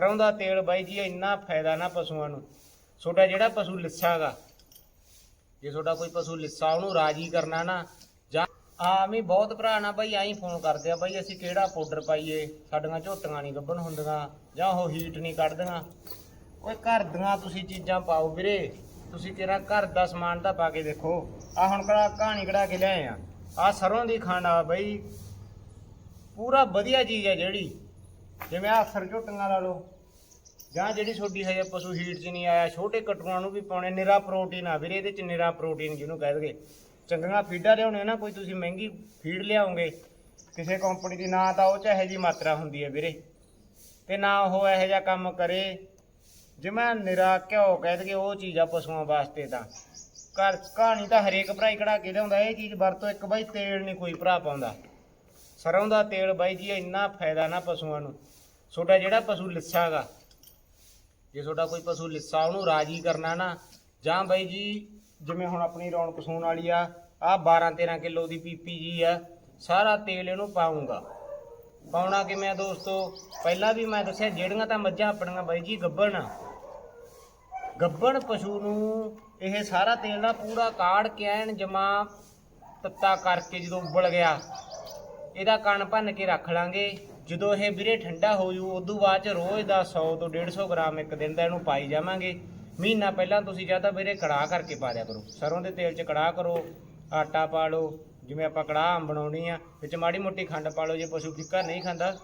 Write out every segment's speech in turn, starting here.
ਸਰੋਂ ਦਾ ਤੇਲ ਬਾਈ ਜੀ, ਇੰਨਾ ਫਾਇਦਾ ਨਾ ਪਸ਼ੂਆਂ ਨੂੰ। ਤੁਹਾਡਾ ਜਿਹੜਾ ਪਸ਼ੂ ਲਿੱਸਾਗਾ, ਜੇ ਤੁਹਾਡਾ ਕੋਈ ਪਸ਼ੂ ਲਿੱਸਾ, ਉਹਨੂੰ ਰਾਜੀ ਕਰਨਾ ਨਾ, ਜਾਂ ਆਵੇਂ ਬਹੁਤ ਭਰਾ ਨਾ ਬਾਈ, ਐਂ ਫੋਨ ਕਰਦੇ ਆ ਬਾਈ, ਅਸੀਂ ਕਿਹੜਾ ਪਾਊਡਰ ਪਾਈਏ? ਸਾਡੀਆਂ ਝੋਟੀਆਂ ਨਹੀਂ ਗੱਭਣ ਹੁੰਦੀਆਂ, ਜਾਂ ਉਹ ਹੀਟ ਨਹੀਂ ਕੱਢਦੀਆਂ। ਓਏ ਘਰ ਦੀਆਂ ਤੁਸੀਂ ਚੀਜ਼ਾਂ ਪਾਓ ਵੀਰੇ। ਤੁਸੀਂ ਤੇਰਾ ਘਰ ਦਾ ਸਮਾਨ ਤਾਂ ਪਾ ਕੇ ਦੇਖੋ। ਆ ਹੁਣ ਕਿਹੜਾ ਕਹਾਣੀ ਕਢਾ ਕੇ ਲਿਆਏ ਆ। ਆ ਸਰੋਂ ਦੀ ਖਾਣਾ ਬਾਈ। ਪੂਰਾ ਵਧੀਆ ਚੀਜ਼ ਹੈ ਜਿਹੜੀ। ਜਿਵੇਂ ਆ ਅਸਰ ਲਾ ਲਓ, ਜਾਂ ਜਿਹੜੀ ਛੋਟੀ ਹਜੇ ਪਸ਼ੂ ਹੀਟ 'ਚ ਨਹੀਂ ਆਇਆ, ਛੋਟੇ ਕਟੂਆਂ ਨੂੰ ਵੀ ਪਾਉਣੇ, ਨਿਰਾ ਪ੍ਰੋਟੀਨ ਆ ਵੀਰੇ, ਇਹਦੇ 'ਚ ਨਿਰਾ ਪ੍ਰੋਟੀਨ ਜਿਹਨੂੰ ਕਹਿ ਦਗੇ ਚੰਗੀਆਂ ਫੀਡਾਂ ਲਿਆਉਣੇ ਨਾ, ਕੋਈ ਤੁਸੀਂ ਮਹਿੰਗੀ ਫੀਡ ਲਿਆਉਂਗੇ ਕਿਸੇ ਕੰਪਨੀ ਦੀ ਨਾ ਤਾਂ ਉਹ 'ਚ ਇਹੋ ਜਿਹੀ ਮਾਤਰਾ ਹੁੰਦੀ ਹੈ ਵੀਰੇ। ਤੇ ਨਾ ਉਹ ਇਹੋ ਜਿਹਾ ਕੰਮ ਕਰੇ, ਜਿਵੇਂ ਨਿਰਾ ਘਿਓ ਕਹਿ ਦਗੇ ਉਹ ਚੀਜ਼ ਆ ਪਸ਼ੂਆਂ ਵਾਸਤੇ ਤਾਂ। ਘਰ ਕਹਾਣੀ ਤਾਂ ਹਰੇਕ ਭਰਾ ਹੀ ਕਢਾ ਕੇ ਲਿਆਉਂਦਾ, ਇਹ ਚੀਜ਼ ਵਰਤੋ ਇੱਕ ਬਾਈ ਤੇਲ ਨਹੀਂ ਕੋਈ ਭਰਾ ਪਾਉਂਦਾ। ਸਰੋਂ ਦਾ ਤੇਲ ਬਾਈ ਜੀ, ਇੰਨਾ ਫਾਇਦਾ ਨਾ ਪਸ਼ੂਆਂ ਨੂੰ। ਛੋਟਾ ਜਿਹੜਾ ਪਸ਼ੂ ਲਿੱਸਾਗਾ ਜੇ ਤੁਹਾਡਾ ਕੋਈ ਪਸ਼ੂ ਲਿੱਸਾ, ਉਹਨੂੰ ਰਾਜੀ ਕਰਨਾ ਨਾ। ਜਾਂ ਬਾਈ ਜੀ, ਜਿਵੇਂ ਹੁਣ ਆਪਣੀ ਰੌਣਕ ਸੂਣ ਵਾਲੀ ਆ ਆ 12 13 ਕਿਲੋ ਦੀ ਪੀਪੀ ਜੀ ਆ, ਸਾਰਾ ਤੇਲ ਇਹਨੂੰ ਪਾਉਂਗਾ ਪਾਉਣਾ ਕਿਵੇਂ ਆ ਦੋਸਤੋ? ਪਹਿਲਾਂ ਵੀ ਮੈਂ ਦੱਸਿਆ, ਜਿਹੜੀਆਂ ਤਾਂ ਮੱਝਾਂ ਆਪਣੀਆਂ ਬਾਈ ਜੀ, ਗੱਬਣ ਆ। ਗੱਭਣ ਪਸ਼ੂ ਨੂੰ ਇਹ ਸਾਰਾ ਤੇਲ ਦਾ ਪੂਰਾ ਕਾੜ ਕੇ ਐਨ ਜਮਾ ਤੱਤਾ ਕਰਕੇ ਜਦੋਂ ਉਬਲ ਗਿਆ ਇਹਦਾ ਕਣ ਭੰਨ ਕੇ ਰੱਖ ਲਾਂਗੇ। ਜਦੋਂ ਇਹ ਵੀਰੇ ਠੰਡਾ ਹੋ ਜੂ, ਉਦੋਂ ਬਾਅਦ ਚ ਰੋਜ਼ ਦਾ 100 ਤੋਂ 150 ਗ੍ਰਾਮ ਇੱਕ ਦਿਨ ਦਾ ਇਹਨੂੰ ਪਾਈ ਜਾਵਾਂਗੇ। ਮਹੀਨਾ ਪਹਿਲਾਂ ਤੁਸੀਂ ਜਾਂ ਤਾਂ ਵੀਰੇ ਕੜਾਹ ਕਰਕੇ ਪਾ ਦਿਆ ਕਰੋ। ਸਰੋਂ ਦੇ ਤੇਲ 'ਚ ਕੜਾਹ ਕਰੋ, ਆਟਾ ਪਾ ਲਓ, ਜਿਵੇਂ ਆਪਾਂ ਕੜਾਹ ਆਮ ਬਣਾਉਣੀ ਆ, ਵਿੱਚ ਮਾੜੀ ਮੋਟੀ ਖੰਡ ਪਾ ਲਓ, ਜੇ ਪਸ਼ੂ ਫਿੱਕਾ ਨਹੀਂ ਖਾਂਦਾ,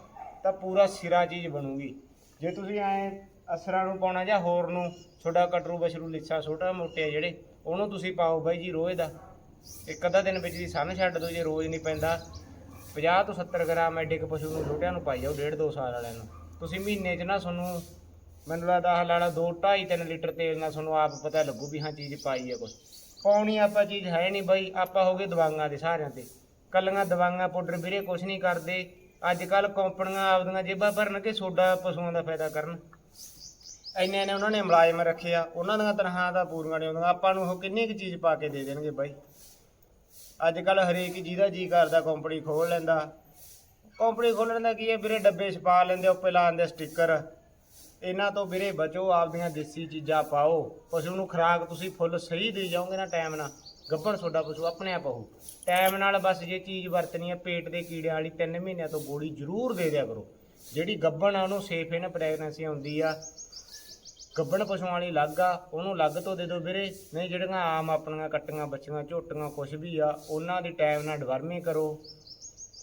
ਤਾਂ ਪੂਰਾ ਸਿਰਾ ਚੀਜ਼ ਬਣੂਗੀ। ਜੇ ਤੁਸੀਂ ਐ ਅਸਰਾਂ ਨੂੰ ਪਾਉਣਾ ਜਾਂ ਹੋਰ ਨੂੰ, ਛੋਟਾ ਕਟਰੂ ਬਸ਼ਰੂ ਲਿੱਸਾ, ਛੋਟਾ ਮੋਟੇ ਜਿਹੜੇ, ਉਹਨੂੰ ਤੁਸੀਂ ਪਾਓ ਬਾਈ ਜੀ ਰੋਜ਼ ਦਾ। ਇੱਕ ਅੱਧਾ ਦਿਨ ਵਿੱਚ ਦੀ ਸਨ ਛੱਡ ਦਿਓ, ਜੇ ਰੋਜ਼ ਨਹੀਂ ਪੈਂਦਾ 50 ਤੋਂ 70 ਗ੍ਰਾਮ ਐਡੇ ਕੁ ਪਸ਼ੂ ਨੂੰ ਛੋਟਿਆਂ ਨੂੰ ਪਾਈ ਜਾਓ, ਡੇਢ ਦੋ ਸਾਲ ਵਾਲਿਆਂ ਨੂੰ। ਤੁਸੀਂ ਮਹੀਨੇ 'ਚ ਨਾ ਤੁਹਾਨੂੰ, ਮੈਨੂੰ ਲੱਗਦਾ ਆਹ ਲਾਲਾ 2 2.5 3 ਲੀਟਰ ਤੇਲ ਨਾਲ ਤੁਹਾਨੂੰ ਆਪ ਪਤਾ ਲੱਗੂ ਵੀ ਹਾਂ ਚੀਜ਼ ਪਾਈ ਹੈ ਕੁਛ। ਪਾਉਣੀ ਆਪਾਂ ਚੀਜ਼ ਹੈ ਨਹੀਂ ਬਾਈ, ਆਪਾਂ ਹੋ ਗਏ ਦਵਾਈਆਂ ਦੇ ਸਾਰਿਆਂ ਤੇ। ਕੱਲੀਆਂ ਦਵਾਈਆਂ ਪਾਊਡਰ ਵੀਰੇ ਕੁਛ ਨਹੀਂ ਕਰਦੇ। ਅੱਜ ਕੱਲ ਕੰਪਨੀਆਂ ਆਪਦੀਆਂ ਜੇਬਾਂ ਭਰਨ ਕੇ ਸੋਡਾ ਪਸ਼ੂਆਂ ਦਾ ਫਾਇਦਾ ਕਰਨ। ਇੰਨੇ ਨੇ ਉਹਨਾਂ ਨੇ ਮੁਲਾਜ਼ਮ ਰੱਖੇ ਆ, ਉਹਨਾਂ ਦੀਆਂ ਤਨਖਾਹਾਂ ਤਾਂ ਪੂਰੀਆਂ ਨਹੀਂ ਆਉਂਦੀਆਂ ਆਪਾਂ ਨੂੰ ਉਹ ਕਿੰਨੀ ਕੁ ਚੀਜ਼ ਪਾ ਕੇ ਦੇ ਦੇਣਗੇ ਬਾਈ? ਅੱਜ ਕੱਲ ਹਰੇਕ ਜਿਹਦਾ ਜੀ ਕਰਦਾ ਕੰਪਨੀ ਖੋਲ ਲੈਂਦਾ। ਕੰਪਨੀ ਖੋਲਣ ਦਾ ਕੀ ਹੈ ਵੀਰੇ? ਡੱਬੇ ਛਪਾ ਲੈਂਦੇ, ਉੱਪਰ ਲਾ ਦਿੰਦੇ ਸਟicker ਇਹਨਾਂ ਤੋਂ ਵੀਰੇ ਬਚੋ, ਆਪਦੀਆਂ ਦੇਸੀ ਚੀਜ਼ਾਂ ਪਾਓ। ਪਸ਼ੂ ਨੂੰ ਖੁਰਾਕ ਤੁਸੀਂ ਫੁੱਲ ਸਹੀ ਦੇ ਜਾਓਗੇ ਨਾ ਟਾਈਮ ਨਾਲ। ਗੱਭਣ ਤੁਹਾਡਾ ਪਸ਼ੂ ਆਪਣੇ ਆਪ ਹੋਊ ਟਾਈਮ ਨਾਲ ਬਸ ਜੇ ਚੀਜ਼ ਵਰਤਣੀ ਹੈ, ਪੇਟ ਦੇ ਕੀੜਿਆਂ ਵਾਲੀ 3 ਮਹੀਨਿਆਂ ਤੋਂ ਗੋਲੀ ਜ਼ਰੂਰ ਦੇ ਦਿਆ ਕਰੋ। ਜਿਹੜੀ ਗੱਭਣ ਆ, ਉਹਨੂੰ ਸੇਫ ਇਨ ਪ੍ਰੈਗਨੈਂਸੀ ਆਉਂਦੀ ਆ। ਗੱਭਣ ਪਸ਼ੂਆਂ ਵਾਲੀ ਅਲੱਗ ਆ ਉਹਨੂੰ ਅਲੱਗ ਤੋਂ ਦੇ ਦਿਓ ਵੀਰੇ। ਨਹੀਂ ਜਿਹੜੀਆਂ ਆਮ ਆਪਣੀਆਂ ਕੱਟੀਆਂ ਬੱਚੀਆਂ ਝੋਟੀਆਂ ਕੁਛ ਵੀ ਆ ਉਹਨਾਂ ਦੀ ਟਾਈਮ ਨਾਲ ਡਵਰਮੀ ਕਰੋ।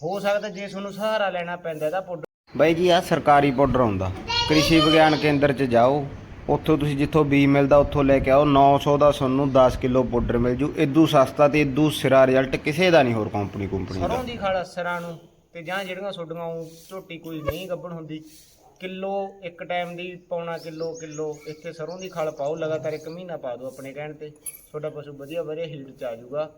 ਹੋ ਸਕਦਾ ਜੇ ਤੁਹਾਨੂੰ ਸਹਾਰਾ ਲੈਣਾ ਪੈਂਦਾ ਤਾਂ ਪੁੱਡ ਬਾਈ ਜੀ ਆ ਸਰਕਾਰੀ ਪਾਊਡਰ ਆਉਂਦਾ। ਕ੍ਰਿਸ਼ੀ ਵਿਗਿਆਨ ਕੇਂਦਰ 'ਚ ਜਾਓ। ਉੱਥੋਂ ਤੁਸੀਂ ਜਿੱਥੋਂ ਬੀ ਮਿਲਦਾ ਉੱਥੋਂ ਲੈ ਕੇ ਆਓ। 900 ਦਾ ਤੁਹਾਨੂੰ 10 ਕਿਲੋ ਪਾਊਡਰ ਮਿਲ ਜੂ। ਇਦੋਂ ਸਸਤਾ ਤੇ ਇਦੋਂ ਸਿਰਾ ਰਿਜ਼ਲਟ ਕਿਸੇ ਦਾ ਨਹੀਂ ਹੋਰ ਕੰਪਨੀ ਕੰਪਨੀ ਦਾ। ਸਰੋਂ ਦੀ ਖਲ ਅਸਰਾਂ ਨੂੰ ਤੇ ਜਾਂ ਜਿਹੜੀਆਂ ਛੋਡੀਆਂ ਉਹ ਝੋਟੀ ਕੋਈ ਨਹੀਂ ਗੱਭਣ ਹੁੰਦੀ ਕਿਲੋ, ਇੱਕ ਟਾਈਮ ਦੀ ਪੌਣਾ ਕਿਲੋ ਕਿਲੋ, ਇੱਥੇ ਸਰੋਂ ਦੀ ਖਲ ਪਾਓ, ਲਗਾਤਾਰ ਇੱਕ ਮਹੀਨਾ ਪਾ ਦਿਓ ਆਪਣੇ ਕਹਿਣ ਤੇ। ਤੁਹਾਡਾ ਪਸ਼ੂ ਵਧੀਆ ਵਧੀਆ ਹੀਟ ਚ ਆ ਜਾਊਗਾ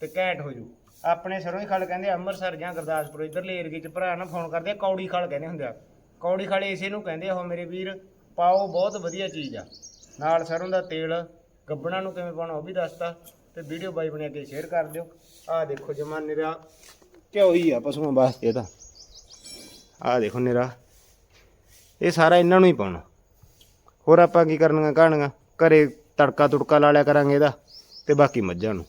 ਤੇ ਘੈਂਟ ਹੋ ਜੂ ਆਪਣੇ ਸਰੋਂ ਦੀ ਖਲ ਕਹਿੰਦੇ ਅੰਮ੍ਰਿਤਸਰ ਜਾਂ ਗੁਰਦਾਸਪੁਰ ਇਧਰਲੇ ਏਰੀਏ ਚ ਭਰਾ ਨਾ ਫੋਨ ਕਰਦੇ ਕੌੜੀ ਖਲ ਕਹਿੰਦੇ ਹੁੰਦੇ ਆ। ਕੌੜੀ ਖਲ ਇਸੇ ਨੂੰ ਕਹਿੰਦੇ ਉਹ ਮੇਰੇ ਵੀਰ, ਪਾਓ ਬਹੁਤ ਵਧੀਆ ਚੀਜ਼ ਆ। ਨਾਲ ਸਰੋਂ ਦਾ ਤੇਲ, ਗੱਬਣਾ ਨੂੰ ਕਿਵੇਂ ਪਾਉਣਾ ਉਹ ਵੀ ਦੱਸਤਾ ਤੇ ਵੀਡੀਓ ਬਾਈ ਬਣੇ ਕੇ ਸ਼ੇਅਰ ਕਰ ਦਿਓ। ਆਹ ਦੇਖੋ ਜਮਾ ਨਿਰਾ ਘਿਓ ਹੀ ਆ ਪਸ਼ੂਆਂ ਵਾਸਤੇ ਤਾਂ। ਆਹ ਦੇਖੋ ਨਿਰਾ। ਇਹ ਸਾਰਾ ਇਹਨਾਂ ਨੂੰ ਹੀ ਪਾਉਣਾ। ਹੋਰ ਆਪਾਂ ਕੀ ਕਰਨੀਆਂ ਕਹਾਣੀਆਂ? ਘਰੇ ਤੜਕਾ ਤੁੜਕਾ ਲਾ ਲਿਆ ਕਰਾਂਗੇ ਇਹਦਾ ਤੇ ਬਾਕੀ ਮੱਝਾਂ ਨੂੰ।